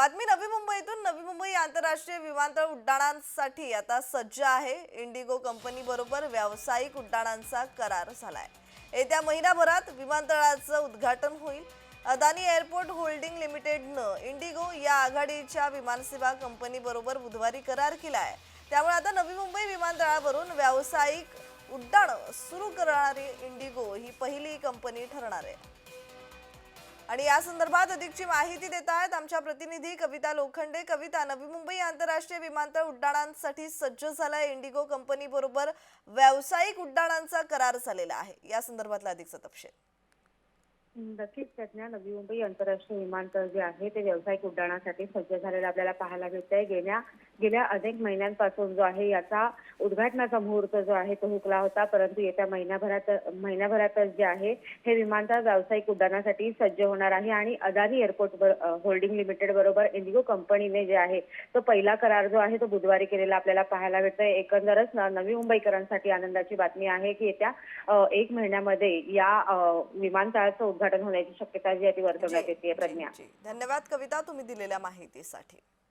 बातमी नवी मुंबईतून. नवी मुंबई आंतरराष्ट्रीय विमानतळ उड्डाणांसाठी आता सज्ज आहे. इंडिगो कंपनी बरोबर व्यावसायिक उड्डाणांचा करार झालाय. येत्या महिनाभरात विमानतळाचं उद्घाटन होईल. अदानी एअरपोर्ट होल्डिंग लिमिटेडनं इंडिगो या आघाडीच्या विमानसेवा कंपनी बरोबर बुधवारी करार केला आहे त्यामुळे आता नवी मुंबई विमानतळावरून व्यावसायिक उड्डाण सुरू करणारी इंडिगो ही पहिली कंपनी ठरणार आहे. आणि या संदर्भात अधिकची माहिती देत आहेत आमच्या प्रतिनिधी कविता लोखंडे. कविता नवी मुंबई आंतरराष्ट्रीय विमानतळ उड्डाणांसाठी सज्ज झालाय. इंडिगो कंपनी बरोबर व्यावसायिक उड्डाणांचा करार झालेला आहे. या संदर्भातला अधिकचा तपशील. नक्कीच प्रज्ञा नवी मुंबई आंतरराष्ट्रीय विमानतळ जे आहे ते व्यावसायिक उड्डाणासाठी सज्ज झालेलं आपल्याला पाहायला मिळतंय. गेल्या गेल्या अनेक महिन्यांपासून जो आहे याचा उद्घाटनाचा मुहूर्त जो आहे तो हुकला होता. परंतु येत्या महिन्याभरात महिन्याभरातच जे आहे हे विमानतळ व्यावसायिक उड्डाणासाठी सज्ज होणार आहे. आणि अदानी एअरपोर्ट होल्डिंग लिमिटेड बरोबर इंडिगो कंपनीने जे आहे तो पहिला करार जो आहे तो बुधवारी केलेला आपल्याला पाहायला मिळतोय. एकंदरच न- नवी मुंबईकरांसाठी आनंदाची बातमी आहे की येत्या एक महिन्यामध्ये या विमानतळाचं उद्घाटन होण्याची शक्यता जी आहे ती वर्तवण्यात येते प्रज्ञा जी. धन्यवाद कविता तुम्ही दिलेल्या माहितीसाठी